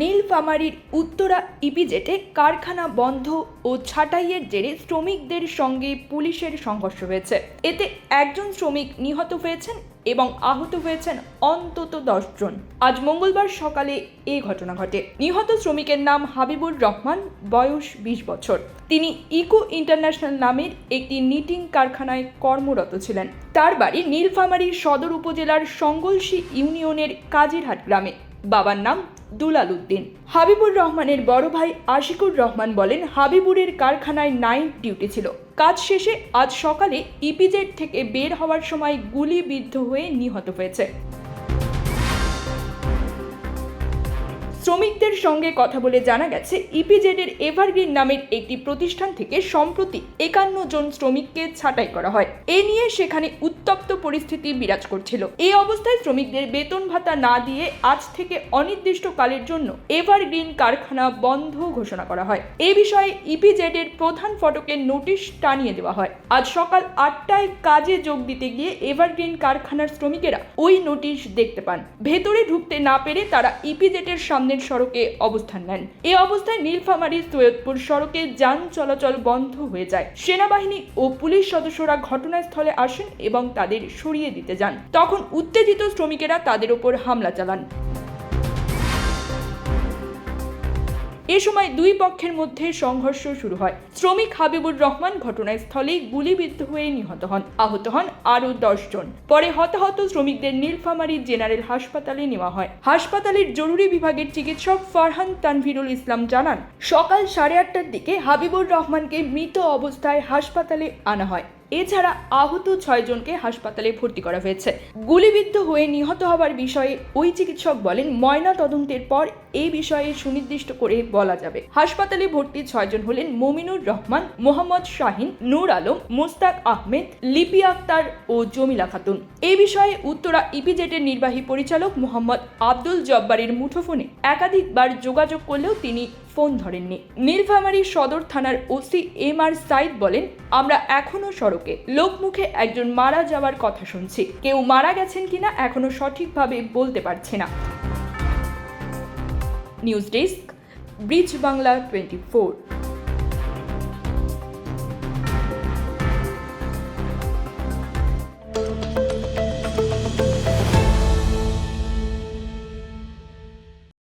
নীলফামারীর উত্তরা ইপিজেটে কারখানা বন্ধ ও ছাঁটাইয়ের জেরে শ্রমিকদের সঙ্গে পুলিশের সংঘর্ষ হয়েছে। এতে একজন শ্রমিক নিহত হয়েছেন এবং আহত হয়েছেন অন্তত জন। আজ মঙ্গলবার সকালে এই ঘটনা ঘটে। নিহত শ্রমিকের নাম হাবিবুর রহমান, বয়স বিশ বছর। তিনি ইকো ইন্টারন্যাশনাল নামের একটি নিটিং কারখানায় কর্মরত ছিলেন। তার বাড়ি নীলফামারী সদর উপজেলার সঙ্গলসী ইউনিয়নের কাজিরহাট গ্রামে। বাবার নাম দুলাল উদ্দিন হাবিবুর রহমানের বড় ভাই আশিকুর রহমান বলেন, হাবিবুরের কারখানায় নাইন ডিউটি ছিল। কাজ শেষে আজ সকালে ইপিজেড থেকে বের হওয়ার সময় গুলিবিদ্ধ হয়ে নিহত হয়েছে। শ্রমিকদের সঙ্গে কথা বলে জানা গেছে, ইপিজেডের এভারগ্রিন নামের একটি প্রতিষ্ঠান থেকে সম্প্রতি একান্ন জন শ্রমিককে ছাঁটাই করা হয়। এ নিয়ে সেখানে উত্তপ্ত পরিস্থিতি বিরাজ করছিল। এই অবস্থায় শ্রমিকদের বেতন ভাতা না দিয়ে আজ থেকে অনির্দিষ্টকালের জন্য এভারগ্রিন কারখানা বন্ধ ঘোষণা করা হয়। এ বিষয়ে ইপিজেড এর প্রধান ফটকের নোটিশ টানিয়ে দেওয়া হয়। আজ সকাল আটটায় কাজে যোগ দিতে গিয়ে এভারগ্রিন কারখানার শ্রমিকেরা ওই নোটিশ দেখতে পান। ভেতরে ঢুকতে না পেরে তারা ইপিজেটের সামনের সড়কে অবস্থান নেন। এ অবস্থায় নীলফামারী সৈয়দপুর সড়কে যান চলাচল বন্ধ হয়ে যায়। সেনাবাহিনী ও পুলিশ সদস্যরা ঘটনাস্থলে আসেন এবং তাদের সরিয়ে দিতে যান। তখন উত্তেজিত শ্রমিকেরা তাদের ওপর হামলা চালান। এ সময় দুই পক্ষের মধ্যে সংঘর্ষ শুরু হয়। শ্রমিক হাবিবুর রহমান ঘটনাস্থলেই গুলিবিদ্ধ হয়ে নিহত হন। আহত হন আরও জন। পরে হতাহত শ্রমিকদের নীলফামারী জেনারেল হাসপাতালে নেওয়া হয়। হাসপাতালের জরুরি বিভাগের চিকিৎসক ফারহান তানভিরুল ইসলাম জানান, সকাল সাড়ে আটটার দিকে হাবিবুর রহমানকে মৃত অবস্থায় হাসপাতালে আনা হয়। এছাড়া আহত ছয়জনকে হাসপাতালে ভর্তি করা হয়েছে। গুলিবিদ্ধ হয়ে নিহত হওয়ার বিষয়ে ওই চিকিৎসক বলেন, ময়না তদন্তের পর এই বিষয়ে সুনির্দিষ্ট করে বলা যাবে। হাসপাতালে ভর্তি ছয়জন হলেন মমিনুর রহমান, মোহাম্মদ শাহিন, নূর আলম, মুস্তাক আহমেদ, লিপি আক্তার ও জমিলা খাতুন। এই বিষয়ে উত্তরা ইপিজেটের নির্বাহী পরিচালক মোহাম্মদ আব্দুল জব্বারের মুঠোফোনে একাধিকবার যোগাযোগ করলেও তিনি ফোন ধরেননি। নীলফামারী সদর থানার ওসি এম আর সাইদ বলেন, আমরা এখনও সড়কে। লোকমুখে একজন মারা যাওয়ার কথা শুনছি। কেউ মারা গেছেন কিনা এখনও সঠিকভাবে বলতে পারছে না। News desk, bridge Bangla twenty four.